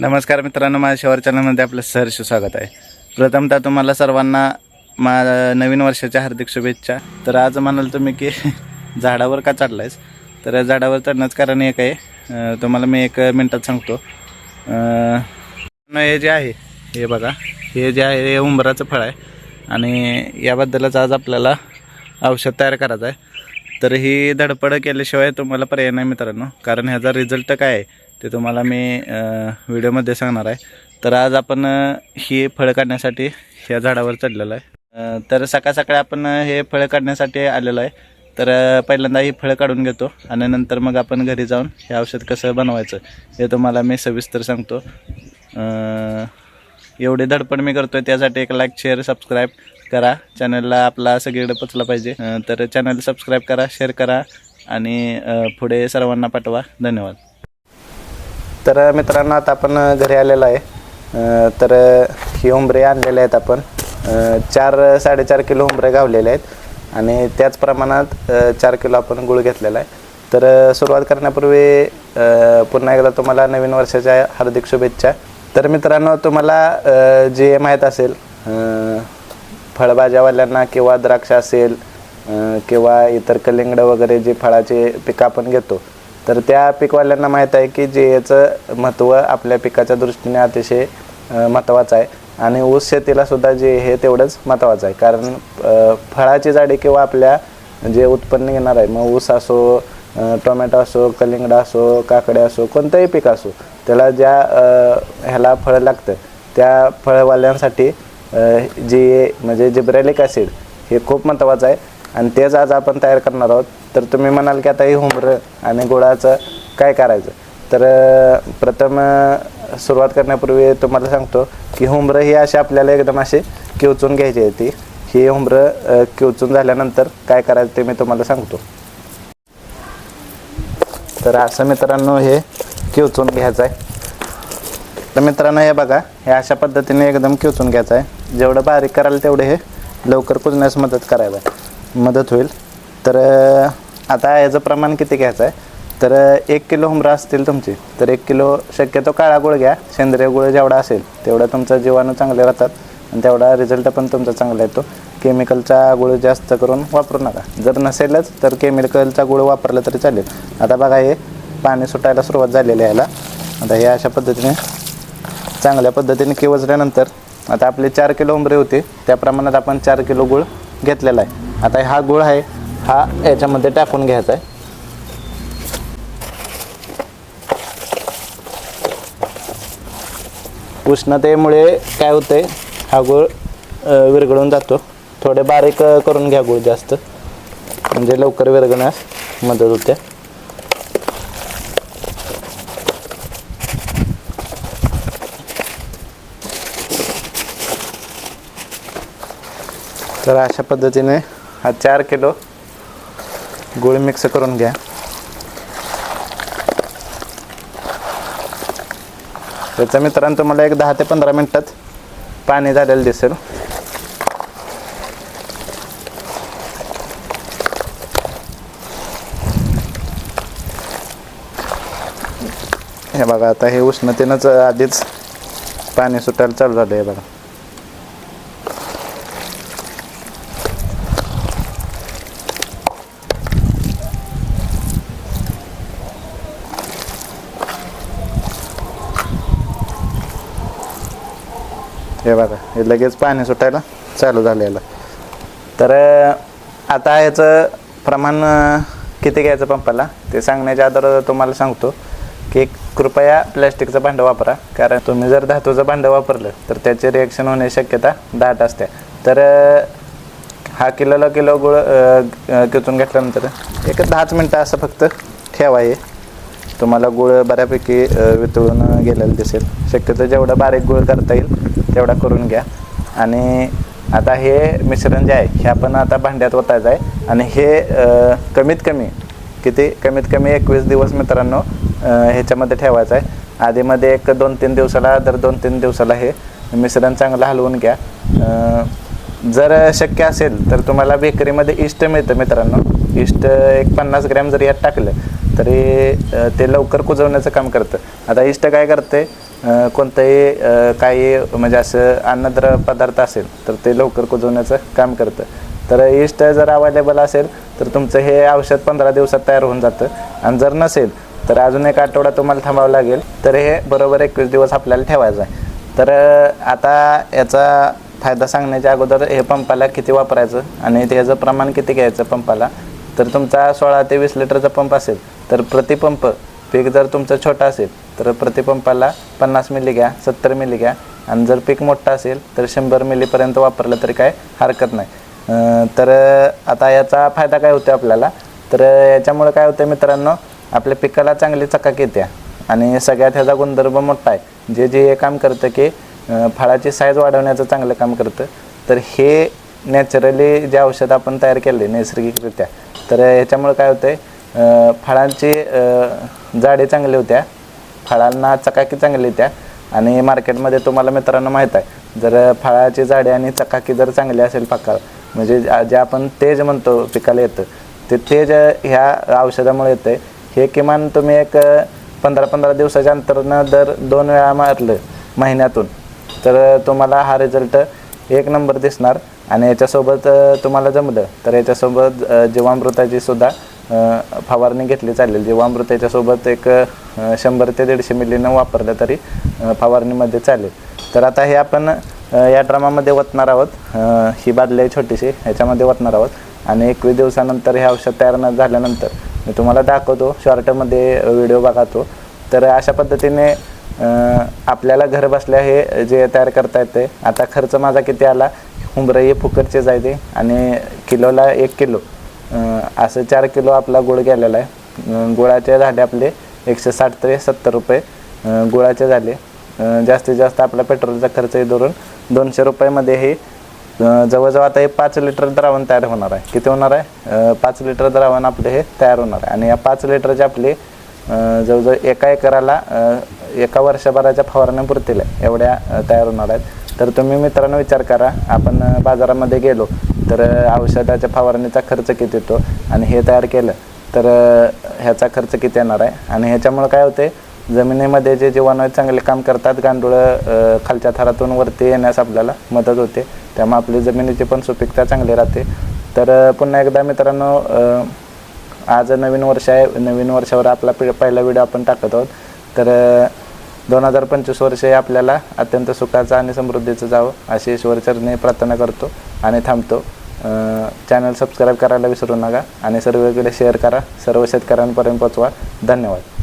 नमस्कार मित्रांनो माझ्या शहर चॅनलमध्ये आपलं सहर्ष स्वागत आहे. प्रथमतः तुम्हाला सर्वांना मा नवीन वर्षाच्या हार्दिक शुभेच्छा. तर आज म्हणाल तुम्ही की झाडावर का चढलायस? तर झाडावर चढण्याचं कारण एक आहे. तुम्हाला मी एक मिनटात सांगतो. हे जे आहे हे बघा हे जे आहे हे उंबराचं फळ आहे. आणि याबद्दलच आज आपल्याला औषध तयार करायचं आहे. तर ही धडपड केल्याशिवाय तुम्हाला पर्याय नाही मित्रांनो. कारण ह्याचा रिझल्ट काय आहे? ते तुम्हाला मी व्हिडिओमध्ये सांगणार आहे. तर आज आपण ही फळं काढण्यासाठी ह्या झाडावर चढलेलो आहे. तर सकाळ सकाळी आपण हे फळं काढण्यासाठी आलेलो आहे. तर पहिल्यांदा ही फळं काढून घेतो आणि नंतर मग आपण घरी जाऊन हे औषध कसं बनवायचं हे तुम्हाला मी सविस्तर सांगतो. एवढे एवढी धडपड मी करतोय त्यासाठी एक लाईक शेअर सबस्क्राईब करा. चॅनलला आपला सगळीकडे पोचला पाहिजे. तर चॅनल सबस्क्राईब करा शेअर करा आणि पुढे सर्वांना पाठवा. धन्यवाद. तर मित्रांनो आता आपण घरी आलेलो आहे. तर ही उंबरे आणलेले आहेत आपण. चार साडेचार किलो उंबरे गावलेले आहेत. आणि त्याच प्रमाणात चार किलो आपण गुळ घेतलेला आहे. तर सुरुवात करण्यापूर्वी पुन्हा एकदा तुम्हाला नवीन वर्षाच्या हार्दिक शुभेच्छा. तर मित्रांनो तुम्हाला जे माहीत असेल फळभाज्यावाल्यांना किंवा द्राक्ष असेल किंवा इतर कलिंगड वगैरे जे फळाचे पिकं आपण घेतो तर त्या पिकवाल्यांना माहीत आहे की जे याचं महत्त्व आपल्या पिकाच्या दृष्टीने अतिशय महत्त्वाचं आहे. आणि ऊस शेतीला सुद्धा जे हे तेवढंच महत्त्वाचं आहे. कारण फळाची झाडे किंवा आपल्या जे उत्पन्न घेणार आहे मग ऊस असो टोमॅटो असो कलिंगडा असो काकडे असो कोणतंही पीक असो त्याला ज्या ह्याला फळं लागतं त्या फळवाल्यांसाठी अं, जे म्हणजे जिब्रॅलिक ॲसिड हे खूप महत्त्वाचं आहे. आणि तेच आज आपण तयार करणार आहोत. तर तुम्ही म्हणाल की आता हे हुमरं आणि गुळाचं काय करायचं? तर प्रथम सुरुवात करण्यापूर्वी तुम्हाला सांगतो की हुमरं ही अशी आपल्याला एकदम अशी किवचून घ्यायची आहे ती. ही हुमरं किवचून झाल्यानंतर काय करायचं ते मी तुम्हाला सांगतो. तर असं मित्रांनो हे किवचून घ्यायचं आहे. तर मित्रांनो हे बघा हे अशा पद्धतीने एकदम किवचून घ्यायचं आहे. जेवढं बारीक कराल तेवढं हे लवकर कुजण्यास मदत करायला मदत होईल. तर आता याचं प्रमाण किती घ्यायचं आहे? तर एक किलो हुमरा असतील तुमची. तर एक किलो शक्यतो काळा गुळ घ्या. सेंद्रिय गुळ जेवढा असेल तेवढा तुमचा जीवाणू चांगले राहतात. आणि तेवढा रिझल्ट पण तुमचा चांगला येतो. केमिकलचा गुळ जास्त करून वापरू नका. जर नसेलच तर केमिकलचा गुळ वापरला तरी चालेल. आता बघा हे पाणी सुटायला सुरुवात झालेली आहे याला. आता हे अशा पद्धतीने चांगल्या पद्धतीने किवजल्यानंतर आता आपले चार किलो उंबरे होते. त्या प्रमाणात आपण चार किलो गुळ घेतलेला आहे. आता हा गुळ आहे हा याच्यामध्ये टाकून घ्यायचा आहे. उष्णतेमुळे काय होते हा गुळ विरघळून जातो. थोडे बारीक करून घ्या गुळ जास्त. म्हणजे लवकर विरघळण्यास मदत होते. तर अशा पद्धतीने हा चार किलो गुळ मिक्स करून घ्या. त्याचं मित्रांनो तुम्हाला एक दहा ते पंधरा मिनटात पाणी झालेलं दिसेल. हे बघा आता हे उष्णतेनंच आधीच पाणी सुटायला चालू झालं आहे बघा. हे बघा हे लगेच पाणी सुटायला चालू झालेलं. तर आता याचं प्रमाण किती घ्यायचं पंपाला? ते सांगण्याच्या अगोदर तुम्हाला सांगतो की कृपया प्लॅस्टिकचं भांडं वापरा. कारण तुम्ही जर धातूचं भांडं वापरलं तर त्याचे रिॲक्शन होण्याची शक्यता दाट असते. तर हा किलोला किलो गुळ किचून घेतल्यानंतर? एक दहाच मिनटं असं फक्त ठेवा हे. तुम्हाला गुळ बऱ्यापैकी वितळून गेलेलं दिसेल. शक्यतो जेवढं बारीक गुळ करता येईल तेवढा करून घ्या. आणि आता हे मिश्रण जे आहे हे आपण आता भांड्यात ओतायचं आहे. आणि हे कमीत कमी किती? कमीत कमी एकवीस दिवस मित्रांनो ह्याच्यामध्ये ठेवायचं आहे. आधीमध्ये एक दोन तीन दिवसाला दर दोन तीन दिवसाला हे मिश्रण चांगलं हलवून घ्या. जर शक्य असेल तर तुम्हाला बेकरीमध्ये इष्ट मिळतं मित्रांनो. इष्ट एक पन्नास ग्रॅम जर यात टाकलं तरी ते लवकर कुजवण्याचं काम करतं. आता इष्ट काय करते? कोणतंही काही म्हणजे असं अन्नद्र पदार्थ असेल तर ते लवकर कुजवण्याचं काम करतं. तर इष्ट जर अवेलेबल असेल तर तुमचं हे औषध पंधरा दिवसात तयार होऊन जातं. आणि जर नसेल तर अजून एक आठवडा तुम्हाला थांबावं लागेल तर हे बरोबर एकवीस दिवस आपल्याला ठेवायचं आहे. तर आता याचा फायदा सांगण्याच्या अगोदर हे पंपाला किती वापरायचं आणि त्याचं प्रमाण किती घ्यायचं पंपाला? तर तुमचा सोळा ते वीस लिटरचा पंप असेल तर प्रतिपंप पीक जर तुमचं छोटं असेल तर प्रतिपंपाला पन्नास मिली घ्या सत्तर मिली घ्या. आणि जर पीक मोठं असेल तर शंभर मिलीपर्यंत वापरलं तरी काय हरकत नाही. तर आता याचा फायदा काय होतो आपल्याला? तर याच्यामुळे काय होतं मित्रांनो आपल्या पिकाला चांगली चकाक येते. आणि सगळ्यात ह्याचा गुणधर्म मोठा आहे. जे जे हे काम करतं की फळाची साईज वाढवण्याचं चांगलं काम करतं. तर हे नॅचरली जे औषध आपण तयार केले नैसर्गिकरित्या तर ह्याच्यामुळं काय होतं आहे फळांची झाडे चांगली होत्या. फळांना चकाकी चांगली होत्या. आणि मार्केटमध्ये तुम्हाला मित्रांनो माहीत आहे जर फळाची झाडे आणि चकाकी जर चांगली असेल पक्का म्हणजे जे आपण तेज म्हणतो पिकाला येतं ते तेज ह्या औषधामुळे येतं हे किमान तुम्ही एक पंधरा पंधरा दिवसाच्या अंतरनं दर दोन वेळा मारलं महिन्यातून तर तुम्हाला हा रिझल्ट एक नंबर दिसणार. आणि याच्यासोबत तुम्हाला जमलं तर याच्यासोबत जीवामृताची सुद्धा फवारणी घेतली चालेल. जीवामृत याच्यासोबत एक शंभर ते दीडशे मिलीनं वापरलं तरी फवारणीमध्ये चालेल. तर आता हे आपण या ड्रामामध्ये ओतणार आहोत. ही बादली आहे छोटीशी ह्याच्यामध्ये ओतणार आहोत. आणि एकवीस दिवसानंतर हे औषध तयार न झाल्यानंतर मी तुम्हाला दाखवतो शॉर्टमध्ये व्हिडिओ बघा तो तर अशा पद्धतीने आपल्याला घर बसल्या हे जे तयार करता येते आता खर्च माझा किती आला? उंबरं हे फुकटचे जायते आणि किलोला एक किलो. असं चार किलो आपला गुळ गेलेला आहे. गुळाचे झाले आपले एकशे साठ ते सत्तर रुपये. गुळाचे झाले. जास्तीत जास्त आपला पेट्रोलचा खर्चही धरून दोनशे रुपयामध्ये हे जवळजवळ आता हे पाच लिटर द्रावण तयार होणार आहे. किती होणार आहे? पाच लिटर द्रावण आपले हे तयार होणार आहे. आणि या पाच लिटरचे आपले जवळजवळ एका एकराला एका वर्षभराच्या फवारण्यापुरतील एवढ्या तयार होणार आहेत. तर तुम्ही मित्रांनो विचार करा. आपण बाजारामध्ये गेलो तर औषधाच्या फवारणीचा खर्च किती येतो आणि हे तयार केलं तर ह्याचा खर्च किती येणार आहे? आणि ह्याच्यामुळं काय होते जमिनीमध्ये जे जीवाणू आहेत चांगले काम करतात. गांडुळं खालच्या थरातून वरती येण्यास आपल्याला मदत होते. त्यामुळे आपली जमिनीची पण सुपीकता चांगली राहते. तर पुन्हा एकदा मित्रांनो आज नवीन वर्ष आहे. नवीन वर्षावर आपला पहिला व्हिडिओ आपण टाकत आहोत. तर दोन हजार पंचवीस वर्ष हे आपल्याला अत्यंत सुखाचं आणि समृद्धीचं जावं अशी ईश्वरचरणी प्रार्थना करतो आणि थांबतो. चॅनल सबस्क्राईब करायला विसरू नका आणि सर्वकडे शेअर करा. सर्व शेतकऱ्यांपर्यंत पोचवा धन्यवाद.